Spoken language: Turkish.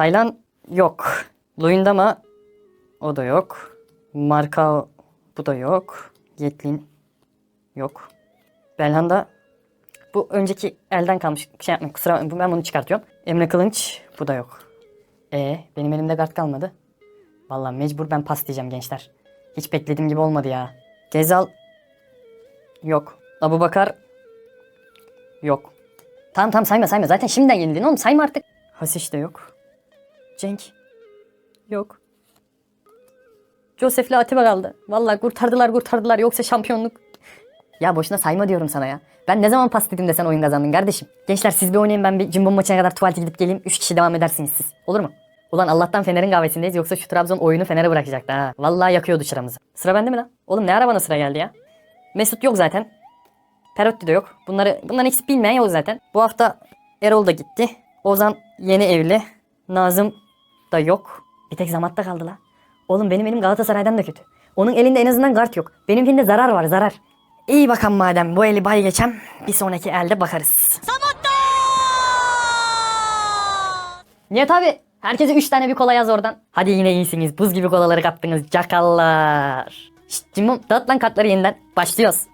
Taylan yok. Luyendama o da yok. Marka bu da yok. Yetlin yok. Belhanda bu önceki elden kalmış. Şey yapmayın kusura bakmayın ben bunu çıkartıyorum. Emre Kılınç bu da yok. E benim elimde kart kalmadı. Vallahi mecbur ben pas diyeceğim gençler. Hiç beklediğim gibi olmadı ya. Gezal yok. Abu Bakar yok. Tamam tamam sayma sayma. Zaten şimdiden yenildin oğlum sayma artık. Hasiş de yok. Cenk yok. Josef'le Atiba kaldı. Vallahi kurtardılar kurtardılar yoksa şampiyonluk. Ya boşuna sayma diyorum sana ya. Ben ne zaman pas dedim de sen oyun kazandın kardeşim. Gençler siz bir oynayın ben bir cimbom maçına kadar tuvalete gidip geleyim. 3 kişi devam edersiniz siz. Olur mu? Ulan Allah'tan Fener'in kahvesindeyiz yoksa şu Trabzon oyunu Fener'e bırakacaktı ha. Vallahi yakıyordu çıramızı. Sıra bende mi lan? Oğlum ne ara bana sıra geldi ya? Mesut yok zaten. Perotti de yok. Bunları bunların ikisi bilmeyen yok zaten. Bu hafta Erol da gitti. Ozan yeni evli. Nazım da yok. Bir tek Zamat'ta kaldı la. Oğlum benim elim Galatasaray'dan da kötü. Onun elinde en azından kart yok. Benimkinde zarar var zarar. İyi bakalım madem bu eli bay geçem bir sonraki elde bakarız. Nihat abi herkese 3 tane bir kola yaz oradan. Hadi yine iyisiniz buz gibi kolaları kaptınız cakallar. Şşt Cimbom dağıt lan kartları yeniden. Başlıyoruz.